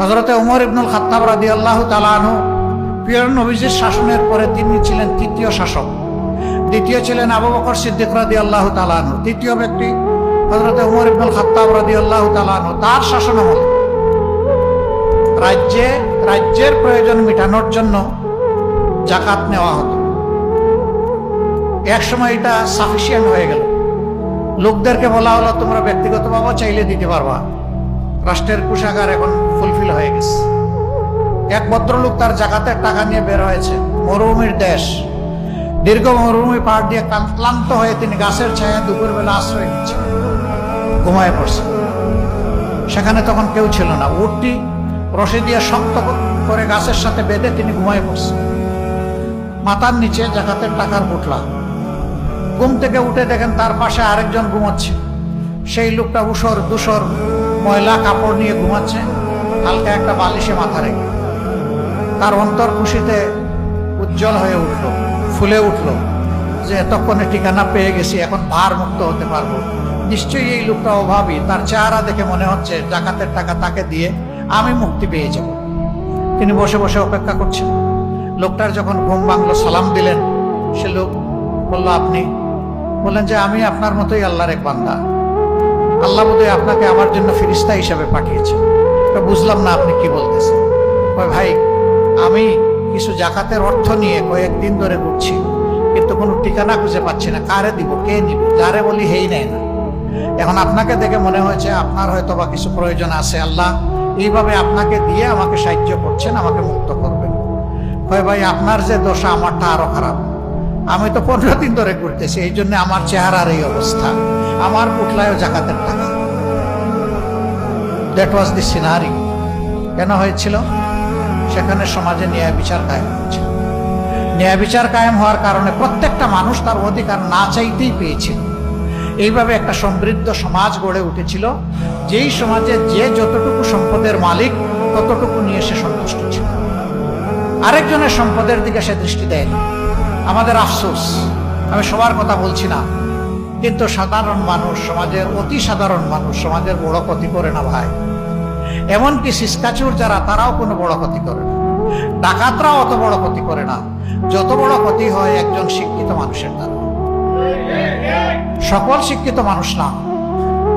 হজরতে উমর ইবনুল খাত্তাব রাদি আল্লাহ তালানু প্রিয় নবীজির শাসনের পরে তিনি ছিলেন তৃতীয় শাসক। দ্বিতীয় ছিলেন আবু বকর সিদ্দিক রাদি আল্লাহ তালানু তৃতীয় ব্যক্তি হজরতে উমর ইবনুল খাত্তাব রাদি আল্লাহ তালানু তার শাসনামলে রাজ্যে, রাজ্যের প্রয়োজন মেটানোর জন্য জাকাত নেওয়া হতো। এক সময় এটা সাফিসিয়েন্ট হয়ে গেল। লোকদেরকে বলা হলো, তোমরা ব্যক্তিগতভাবে চাইলে দিতে পারবা। রাষ্ট্রের কোষাগার এখন ফুলফিল হয়ে গেছে। এক ভদ্রলোক তার জাকাতের টাকা নিয়ে বের হয়েছে। মরুভূমির দেশ। দীর্ঘ মরুভূমি পাহাড় দিয়ে ক্লান্ত- হয়ে তিনি গাছের ছায়া দুপুরবেলা আশ্রয় নিচ্ছেন। ঘুমায় পড়ছে। সেখানে তখন কেউ ছিল না। উটটি রশি দিয়ে শক্ত করে গাছের সাথে বেঁধে তিনি ঘুমায় পড়ছে মাথার নিচে জাকাতের টাকার বুটলা। ঘুম থেকে উঠে দেখেন তার পাশে আরেকজন ঘুমাচ্ছে। সেই লোকটা উসর দুসর ময়লা কাপড় নিয়ে ঘুমাচ্ছে। হালকা একটা বালিশে মাথা রেখে। তার অন্তর খুশিতে উজ্জ্বল হয়ে উঠল, ফুলে উঠল যে এতক্ষণে ঠিকানা পেয়ে গেছি, এখন ভার মুক্ত হতে পারব। নিশ্চয়ই এই লোকটা অভাবী, তার চেহারা দেখে মনে হচ্ছে জাকাতের টাকা তাকে দিয়ে আমি মুক্তি পেয়ে যাব। তিনি বসে বসে অপেক্ষা করছেন। লোকটার যখন ঘুম ভাঙলো, সালাম দিলেন। সে লোক বলল, আপনি? বললেন যে, আমি আপনার মতোই আল্লাহর এক বান্দা। আল্লাহ বোধহয় আপনাকে আমার জন্য ফিরিস্তা হিসাবে পাঠিয়েছেন। তো বুঝলাম না আপনি কি বলতেছেন। ভাই, আমি কিছু জাকাতের অর্থ নিয়ে কয়েকদিন ধরে ঘুরছি, কিন্তু কোনো ঠিকানা খুঁজে পাচ্ছি না। কারে দিব, কে নিবে? যারে বলি হেই নেয় না। এখন আপনাকে দেখে মনে হয়েছে আপনার হয়তো বা কিছু প্রয়োজন আছে। আল্লাহ এইভাবে আপনাকে দিয়ে আমাকে সাহায্য করছেন, আমাকে মুক্ত করবেন। কয়, ভাই, আপনার যে দশা, আমারটা আরও খারাপ। আমি তো পনেরো দিন ধরে ঘুরতেছি এই জন্য আমার চেহারার এই অবস্থা। আমার পুটলায়ও জাকাতের টাকা। দ্যাট ওয়াজ দি সিনারি কেন হয়েছিল? সেখানে সমাজে ন্যায় বিচার কায়েম হয়েছিল। ন্যায় বিচার কায়েম হওয়ার কারণে প্রত্যেকটা মানুষ তার অধিকার না চাইতেই পেয়েছিল। এইভাবে একটা সমৃদ্ধ সমাজ গড়ে উঠেছিল, যেই সমাজে যে যতটুকু সম্পদের মালিক, ততটুকু নিয়ে সে সন্তুষ্ট ছিল। আরেকজনের সম্পদের দিকে সে দৃষ্টি দেয়নি। আমাদের আফসোস, আমি সবার কথা বলছি না, কিন্তু সাধারণ মানুষ, সমাজের অতি সাধারণ মানুষ, সমাজের বড় ক্ষতি করে না ভাই। এমনকি সিসকাচুর যারা, তারাও কোনো বড় ক্ষতি করে না। ডাকাতরাও অত বড় ক্ষতি করে না। যত বড় ক্ষতি হয় একজন শিক্ষিত মানুষের দ্বারা। সকল শিক্ষিত মানুষ না,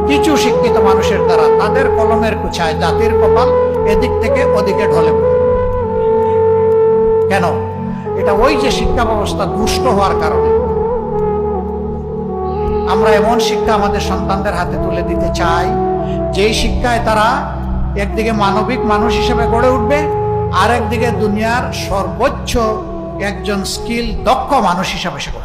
কিছু শিক্ষিত মানুষের দ্বারা তাদের কলমের কুচায় জাতির কপাল এদিক থেকে ওদিকে ঢলে পড়ে। কেন? এটা ওই যে শিক্ষা ব্যবস্থা দুষ্ট হওয়ার কারণে। আমরা এমন শিক্ষা আমাদের সন্তানদের হাতে তুলে দিতে চাই, যেই শিক্ষায় তারা একদিকে মানবিক মানুষ হিসেবে গড়ে উঠবে আর একদিকে দুনিয়ার সর্বোচ্চ একজন স্কিল দক্ষ মানুষ হিসাবে সে।